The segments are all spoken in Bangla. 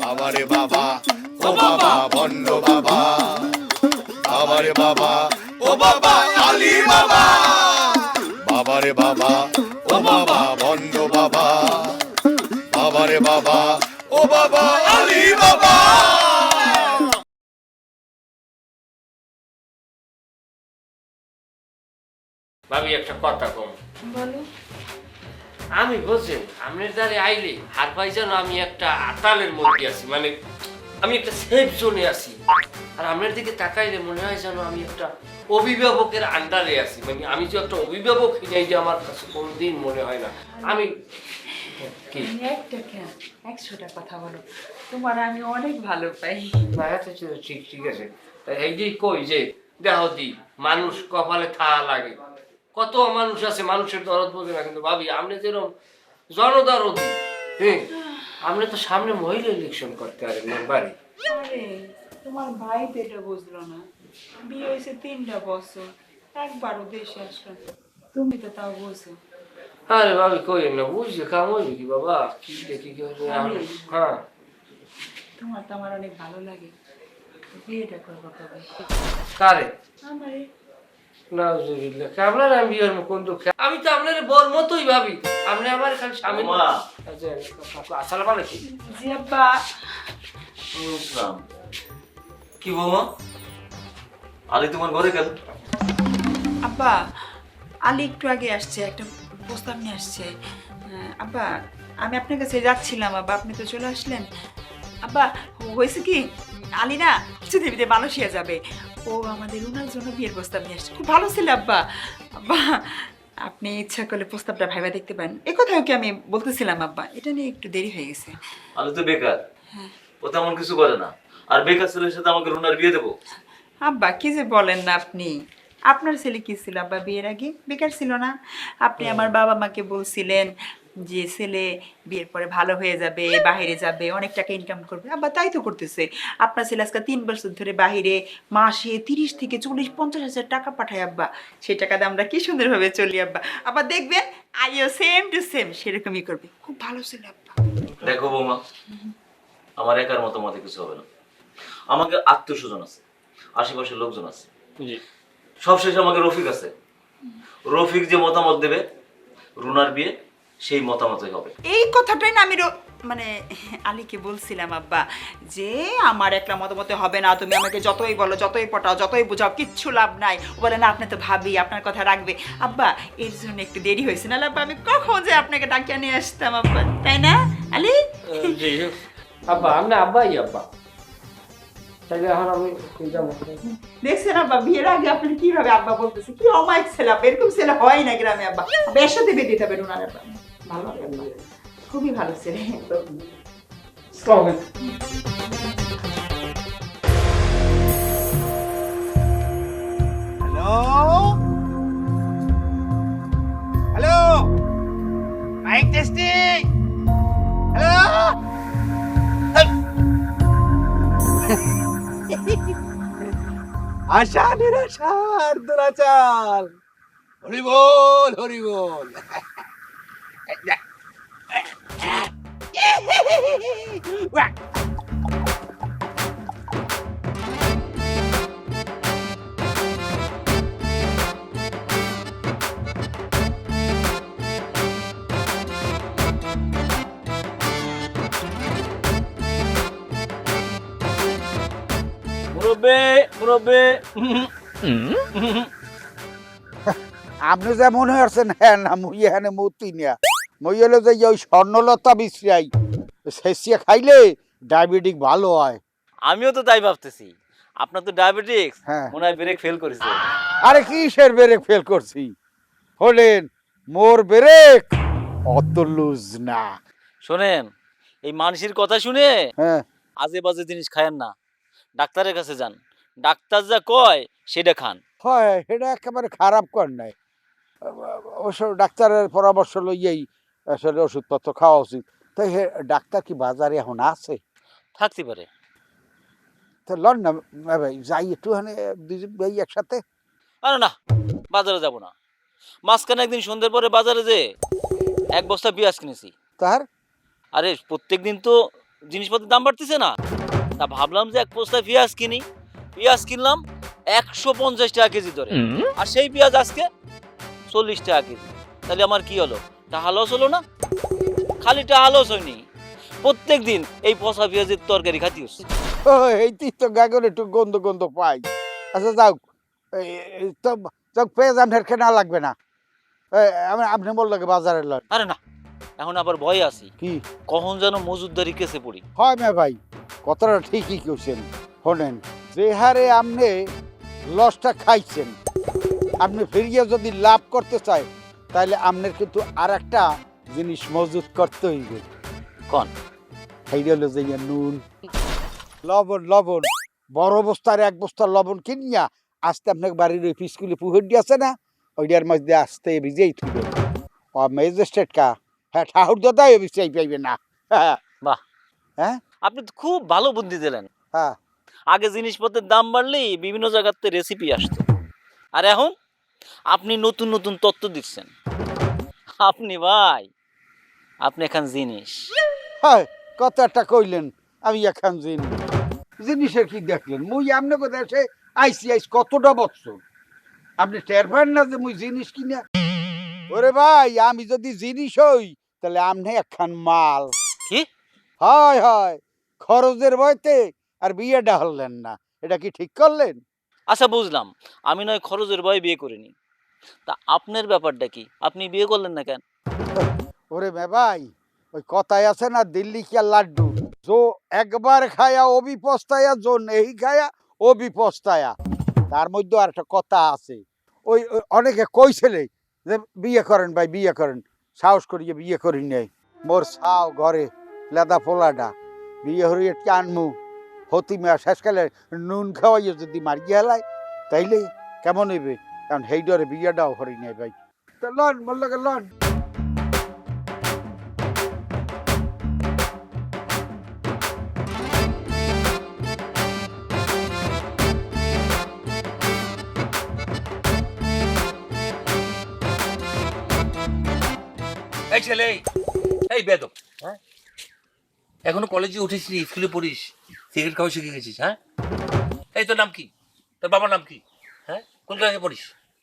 বাবা রে বাবা ও বাবা বন্ড বাবা। বাবা রে বাবা ও বাবা আলী বাবা। বাবা রে বাবা ও বাবা বন্ড বাবা। বাবা রে বাবা ও বাবা আলী বাবা। ভাবি একটা কথা কম। বলো। আমি বলছেন আপনার দ্বারে আইলে হার পাই যেন আমি একটা আতালের মধ্যে আছি মানে আমি একটা সেফ জোনে আছি। আর আপনার দিকে তাকাইলে মনে হয় যেন আমি একটা অভিভাবকের আন্ডারে আছি মানে আমি যে একটা অভিভাবক এই যে আমার কাছে কোনোদিন মনে হয় না। আমি কি? একটা কেন? একশোটা কথা বলো। তোমার আমি অনেক ভালো পাই। না ঠিক ঠিক আছে। এই যে কই যে দেহ দি মানুষ কপালে থা লাগে। কত মানুষ আছে মানুষের দরদ বোঝে না কিন্তু ভাবি আপনি যেরকম জনদরদি হ্যাঁ? আপনি তো সামনে মহিলা ইলেকশন করতে পারেন বাড়ি। আরে তোমার ভাই তো এটা বুঝলো না। বিয়ে হয়েছে তিনটা বছর একবারও দেশে আসলো না। তুমি তো তাও বুঝো। আরে ভাবি কই না বুঝছে কাম হইবে কি বাবা? কি দেখি কি হইবে? হ্যাঁ। তোমার তো আমার অনেক ভালো লাগে। বিয়েটা করব কবে? কারে? আমারে। আপনার আমি বিয়ের কোন দুঃখে আমি তো আপনার বর মতোই ভাবি। আপনি আমার খালি স্বামী। আচ্ছা আলাইকুম। জি আব্বা। কি বৌমা? আলি তোমার ঘরে কেন? আব্বা আলী একটু আগে আসছে একটা প্রস্তাব নিয়ে আসছে। আব্বা আমি আপনার কাছে যাচ্ছিলাম আব্বা আপনি তো চলে আসলেন। আব্বা হয়েছে কি? আলী না ভিতরে মালয়েশিয়া যাবে। ও আমাদের ওনার জন্য বিয়ের প্রস্তাব নিয়ে আসছে। খুব ভালো ছিল আব্বা। আব্বা আপনি ইচ্ছা করলে প্রস্তাবটা ভাইবা দেখতে পারেন। এ কথাও কি আমি বলতেছিলাম আব্বা? এটা নিয়ে একটু দেরি হয়ে গেছে। আলি তো বেকার। হ্যাঁ। ও তেমন কিছু করে না। আর বেকার ছেলের সাথে আমাকে রুনার বিয়ে দেবো। আব্বা কি যে বলেন না আপনি? আপনার ছেলে কি ছিল আব্বা বিয়ের আগে? বেকার ছিল না? আপনি আমার বাবা মাকে বলছিলেন যে ছেলে বিয়ের পরে ভালো হয়ে যাবে বাইরে যাবে অনেক টাকা ইনকাম করবে আবার তাই তো করতেছে। আপনার ছেলে আজকে তিন বছর ধরে বাইরে মাসে তিরিশ থেকে চল্লিশ পঞ্চাশ হাজার টাকা পাঠায় আব্বা। সেই টাকা দিয়ে আমরা কি সুন্দরভাবে চলি আব্বা। আবার দেখবেন আইও সেম টু সেম সেরকমই করবে। খুব ভালো ছেলে আব্বা। দেখো বৌমা আমার একার মতামতে কিছু হবে না। আমাকে আত্মীয় স্বজন আছে আশেপাশের লোকজন আছে। সবশেষে আমাকে রফিক আছে। রফিক যে মতামত দেবে রুনার বিয়ে সেই মতামতই হবে। এই কথাটাই না আমি রো- মানে আলীকে বলছিলাম আব্বা যে আমার একলা মতামতে হবে না তুমি আমাকে যতই বলো যতই পটাও যতই বোঝাও কিচ্ছু লাভ নাই। ও বলে না আপনি তো ভাবি আপনার কথা রাখবে। আব্বা এর জন্য একটু দেরি হয়েছে। না আব্বা আমি কখন যে আপনাকে ডাকিয়ে নিয়ে আসতাম আব্বা তাই না আলী? জি আব্বা আপনি আব্বাই আব্বা। তাইলে এখন আমি যাব দেখছেন আব্বা বিয়ের আগে আপনি কীভাবে আব্বা বলতেছে কি অমায়িক ছেলে আব্বা এরকম ছেলে হয় না গ্রামে আব্বা আব্বা এর দিতে হবে ওনার আব্বা ভালো আব্বা। খুবই ভালো ছেলে আসসালামু Hello? Hello? Mic testing? আশা নিরাশার দুরাচার হরি বল হরি বল মুরব্বে মুরব্বে। আপনি যে মনে হচ্ছেন হ্যাঁ না মুই এখানে মতি না। মই হলো যে ওই স্বর্ণলতা বিশ্রাই। শেষিয়া খাইলে ডায়াবেটিক ভালো হয়। আমিও তো তাই ভাবতেছি। আপনার তো ডায়াবেটিক্স হ্যাঁ। মনে হয় ব্রেক ফেল করেছে। আরে কিসের ব্রেক ফেল করছি? হলেন মোর ব্রেক অত লুজ না। শোনেন এই মানুষের কথা শুনে হ্যাঁ। আজে বাজে জিনিস খায়েন না। ডাক্তারের কাছে যান। ডাক্তার যা কয় সেটা খান। হয় এটা একেবারে খারাপ কর নাই। অবশ্য ডাক্তারের পরামর্শ লইয়েই আসলে ওষুধপত্র খাওয়া উচিত। তাই হে ডাক্তার কি বাজারে এখন আছে? থাকতে পারে। তো লন না ভাই যাই একটু মানে দুজন ভাই একসাথে। আরে না বাজারে যাব না। মাঝখানে একদিন সন্ধ্যের পরে বাজারে যে এক বস্তা পেঁয়াজ কিনেছি। তার? আরে প্রত্যেক দিন তো জিনিসপত্রের দাম বাড়তেছে না। তা ভাবলাম যে এক বস্তা পেঁয়াজ কিনি। পেঁয়াজ কিনলাম একশো পঞ্চাশ টাকা কেজি ধরে। আর সেই পেঁয়াজ আজকে চল্লিশ টাকা কেজি। তাহলে আমার কি হলো? টাকা লস হলো না? খালি টাকা লস হয়নি। প্রত্যেক দিন এই পচা পেঁয়াজের তরকারি খাতি হচ্ছে। ও এইটি তো গাগর একটু গন্ধ গন্ধ পাই। আচ্ছা যাও। এই- এই তো পেঁয়াজ আপনার কেনা লাগবে না। এই, আমি- আপনি বলল বাজারে লন। আরে না এখন আবার ভয় আছি। কি? কখন যেন মজুদদারি কেসে পড়ি। হয় মে ভাই কথাটা ঠিকই কেছেন শোনেন যে হারে আপনি লসটা খাইছেন আপনি ফিরিয়ে যদি লাভ করতে চায় তাহলে আপনার কিন্তু আর একটা জিনিস মজুত করতে হইবে। কন? হলো যে নুন লবণ লবণ। বড় বস্তার এক বস্তা লবণ কিনিয়া আস্তে আপনাকে বাড়ির ওই পুহরি আছে না ওইটার মধ্যে আস্তে ভিজেই থুবে ও ম্যাজিস্ট্রেট কা? হ্যাঁ ঠাকুর দাদাই বিচাই পাইবে না। হ্যাঁ বাহ। হ্যাঁ? আপনি তো খুব ভালো বুদ্ধি দিলেন। হ্যাঁ। আগে জিনিসপত্রের দাম বাড়লেই বিভিন্ন জায়গাতে রেসিপি আসতো। আর এখন আপনি নতুন নতুন তত্ত্ব দিচ্ছেন। আপনি ভাই আপনি এখন জিনিস। হ্যাঁ কত একটা কইলেন আমি এখন জিনিস। জিনিসের কি দেখলেন? মুই কোথায় এসে আইসি আইস কতটা বছর আপনি টের পান না যে মুই জিনিস কিনা? ওরে ভাই আমি যদি জিনিস হই তাহলে আমনে একখান মাল। কি? হয় হয় খরচের বয়তে আর বিয়েটা হলেন না। এটা কি ঠিক করলেন? আচ্ছা বুঝলাম। আমি নয় খরচের ভয়ে বিয়ে করিনি। তা আপনার ব্যাপারটা কি? আপনি বিয়ে করলেন না কেন? ওরে মে ভাই ওই কথায় আছে না দিল্লি কি আর লাড্ডু। জো একবার খায়া ও বিপস্তায়া জো নেই খায়া ও বিপস্তায়া তার মধ্যে আর একটা কথা আছে। ওই ওই অনেকে কইছিলে যে বিয়ে করেন ভাই, বিয়ে করেন। সাহস করিয়ে বিয়ে করি নেই। মোর সাও ঘরে লেদা পোলাডা। বিয়ে হরিয়ে টানমু হতি মেয়া শেষকালে নুন খাওয়াইয়ে যদি মারিয়ে হেলায় তাইলে কেমন হইবে? কারণ সেই ডরে বিয়েটাও হরি নেই ভাই। লন বলল লন। এই ছেলে এই, বেদব হ্যাঁ? এখনও কলেজে উঠেছিস স্কুলে পড়িস সিগারেট খাওয়া শিখে গেছিস হ্যাঁ? এই তোর নাম কি? তোর বাবার নাম কি? হ্যাঁ? কোন ক্লাসে পড়িস?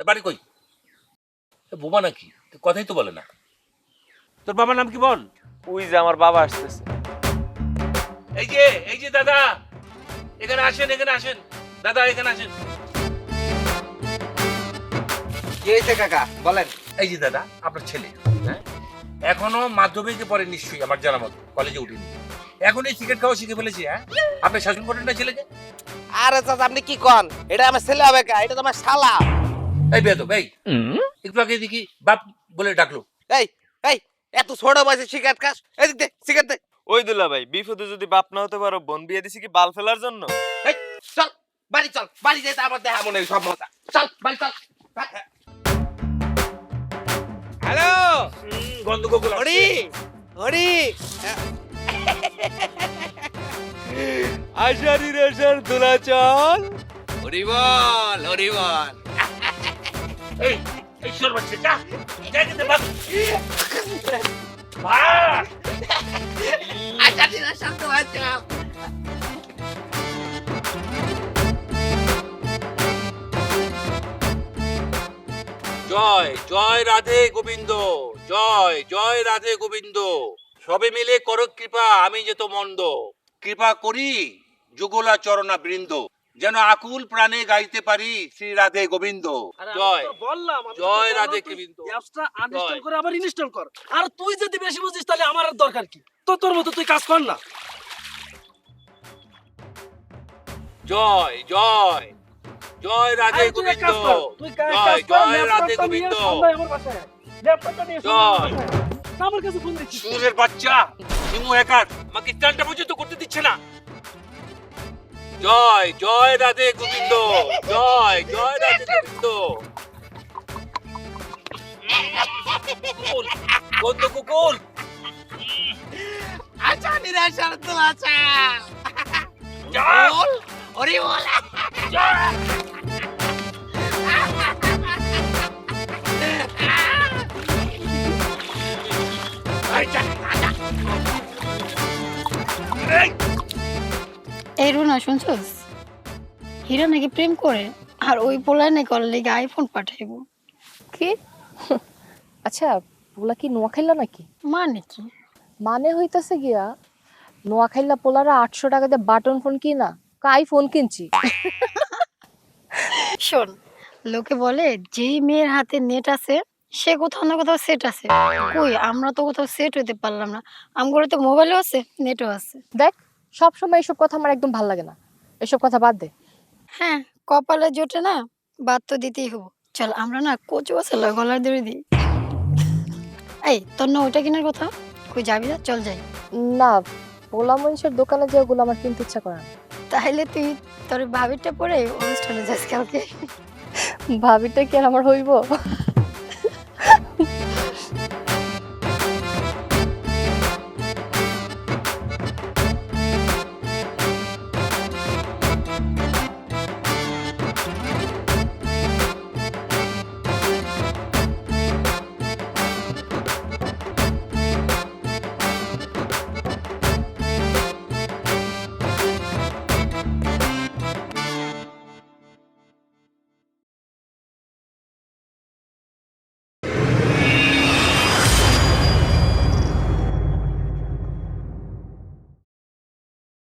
তোর বাড়ি কই? এ বোমা নাকি? তোর কথাই তো বলে না। তোর বাবার নাম কি বল? ওই যে আমার বাবা আসতেছে। এই যে এই যে দাদা এখানে আসেন এখানে আসেন। দাদা এখানে আসেন। কি কাকা? বলেন। এই যে দাদা আপনার ছেলে হ্যাঁ? এখনও মাধ্যমিকে পড়ে নিশ্চয়ই আমার জানা মতো কলেজে উঠিনি। এখন এই সিগারেট খাওয়া শিখে ফেলেছি হ্যাঁ? আপনি শাসন করেন না ছেলেকে। আরে চাচা আপনি কি কন? এটা আমার ছেলে হবে কা? এটা তো আমার শালা। এই বেদব এই। একটু আগে দেখি বাপ বলে ডাকলো। এই এই এত ছোট বয়সে সিগারেট খাস। এদিক দে সিগারেট দে। ওই দুলা ভাই বিপদে যদি বাপ না হতে পারো বোন বিয়ে দিছি কি বাল ফেলার জন্য? এই চল বাড়ি চল বাড়ি যেতে আমার দেখা মনে সব মজা। চল বাড়ি চল। হ্যালো? গন্ধ গোকুল হরি হরি। আশারি রেশার দুলা চল হরি বল হরি বল। এই সর বাচ্চা যা যা কিন্তু বাপ ভাগ আচ্ছা ঠিক আছে জয় জয় রাধে গোবিন্দ জয় জয় রাধে গোবিন্দ। সবে মিলে কর কৃপা আমি যে তো মন্দ। কৃপা করি যুগলা চরণা বৃন্দ যেন আকুল প্রাণে গাইতে পারি শ্রী রাধে গোবিন্দ। জয় বললাম জয় রাধে গোবিন্দ। অ্যাপসটা আনইনস্টল করে আবার ইনস্টল কর। আর তুই যদি বেশি বুঝিস তাহলে আমার আর দরকার কি? তো তোর মতো তুই কাজ কর না। জয় জয়। জয় রাধে গোবিন্দ কাজ কর, তুই কা- জয় কাজ কর, জয় রাধে গোবিন্দ। আমার কাছে ফোন দিচ্ছিস সুরের বাচ্চা হিমু হ্যাকার আমাকে স্টানটা পর্যন্ত করতে দিচ্ছে না। জয় জয় রাধে গোবিন্দ। জয় জয় রাধে গোবিন্দ। কুকুল, বন্ধ কুকুল আচ্ছা নিরাশার তো আচ্ছা যা, বল। এই রুনা শুনছস? হিরা নাকি প্রেম করে আর ওই পোলায় নাকি ওর লেগে আইফোন পাঠাইবো। কি? আচ্ছা পোলা কি নোয়াখাইলা নাকি? মানে কি? মানে হইতাছে গিয়া নোয়াখাইলা পোলারা আটশো টাকা দিয়ে বাটন ফোন কিনা কাই ফোন কিনছি। শোন লোকে বলে যেই মেয়ের হাতে নেট আছে সে কোথাও না কোথাও সেট আছে। কই আমরা তো কোথাও সেট হইতে পারলাম না। আমগুলো তো মোবাইলও আছে নেটও আছে। দেখ সব সময় এসব কথা আমার একদম ভালো লাগে না। এসব কথা বাদ দে। হ্যাঁ কপালে জোটে না বাদ তো দিতেই হব। চল আমরা না কচু আছে গলার দড়ি দিই। এই তোর না ওইটা কেনার কথা? কই যাবি না? চল যাই। না পোলা মনীষের দোকানে যে ওগুলো আমার কিনতে ইচ্ছা করে না। তাহলে তুই তোর ভাবিটা পরে অনুষ্ঠানে যাস কালকে। ভাবিটা কি আর আমার হইব?